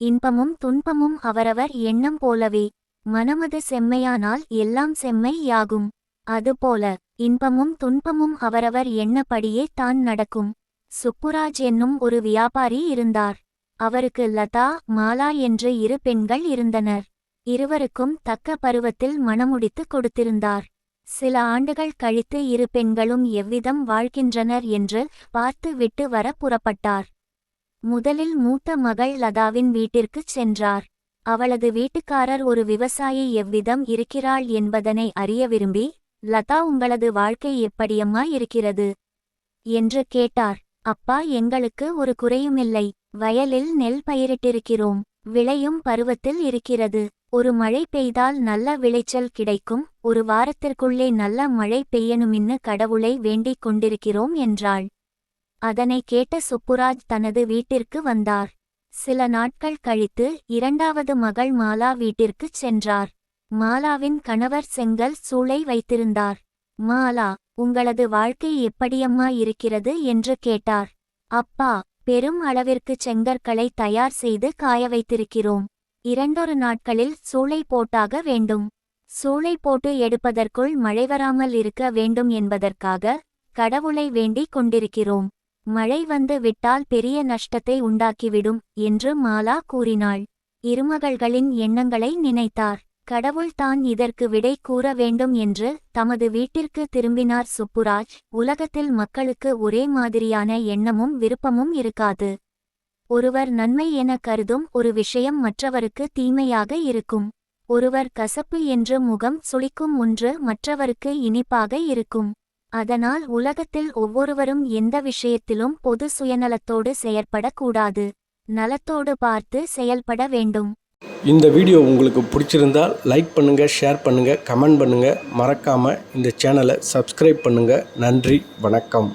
இன்பமும் துன்பமும் அவரவர் எண்ணம் போலவே. மனமது செம்மையானால் எல்லாம் செம்மை யாகும் அதுபோல இன்பமும் துன்பமும் அவரவர் எண்ணப்படியே தான் நடக்கும். சுப்புராஜ் என்னும் ஒரு வியாபாரி இருந்தார். அவருக்கு லதா மாலா என்று இரு பெண்கள் இருந்தனர். இருவருக்கும் தக்க பருவத்தில் மணமுடித்து கொடுத்திருந்தார். சில ஆண்டுகள் கழித்து இரு பெண்களும் எவ்விதம் வாழ்கின்றனர் என்று பார்த்து விட்டு வர புறப்பட்டார். முதலில் மூத்த மகள் லதாவின் வீட்டிற்குச் சென்றார். அவளது வீட்டுக்காரர் ஒரு விவசாயி எவ்விதம் இருக்கிறாள் என்பதனை அறிய விரும்பி லதா உங்களது வாழ்க்கை எப்படியம்மா இருக்கிறது என்று கேட்டார். அப்பா எங்களுக்கு ஒரு குறையுமில்லை. வயலில் நெல் பயிரிட்டிருக்கிறோம். விளையும் பருவத்தில் இருக்கிறது. ஒரு மழை பெய்தால் நல்ல விளைச்சல் கிடைக்கும். ஒரு வாரத்திற்குள்ளே நல்ல மழை பெய்யணுமின்னு கடவுளை வேண்டிக் கொண்டிருக்கிறோம் என்றாள். அதனை கேட்ட சுப்புராஜ் தனது வீட்டிற்கு வந்தார். சில நாட்கள் கழித்து இரண்டாவது மகள் மாலா வீட்டிற்குச் சென்றார். மாலாவின் கணவர் செங்கல் சூளை வைத்திருந்தார். மாலா உங்களது வாழ்க்கை எப்படியம்மா இருக்கிறது? என்று கேட்டார். அப்பா பெரும் அளவிற்கு செங்கற்களை தயார் செய்து காய வைத்திருக்கிறோம். இரண்டொரு நாட்களில் சூளை போட்டாக வேண்டும். சூளை போட்டு எடுப்பதற்குள் மழை வராமல் இருக்க வேண்டும் என்பதற்காக கடவுளை வேண்டிக் கொண்டிருக்கிறோம். மழை வந்து விட்டால் பெரிய நஷ்டத்தை உண்டாக்கிவிடும் என்று மாலா கூறினாள். இருமகள்களின் எண்ணங்களை நினைத்தார். கடவுள் தான் இதற்கு விடை கூற வேண்டும் என்று தமது வீட்டிற்கு திரும்பினார் சுப்புராஜ். உலகத்தில் மக்களுக்கு ஒரே மாதிரியான எண்ணமும் விருப்பமும் இருக்காது. ஒருவர் நன்மை என கருதும் ஒரு விஷயம் மற்றவருக்கு தீமையாக இருக்கும். ஒருவர் கசப்பு என்று முகம் சுளிக்கும் ஒன்று மற்றவருக்கு இனிப்பாக இருக்கும். அதனால் உலகத்தில் ஒவ்வொருவரும் எந்த விஷயத்திலும் பொது சுயநலத்தோடு செயற்படக்கூடாது. நலத்தோடு பார்த்து செயல்பட வேண்டும். இந்த வீடியோ உங்களுக்கு பிடிச்சிருந்தால் லைக் பண்ணுங்கள் ஷேர் பண்ணுங்கள் கமெண்ட் பண்ணுங்கள் மறக்காமல் இந்த சேனலை சப்ஸ்கிரைப் பண்ணுங்கள் நன்றி வணக்கம்.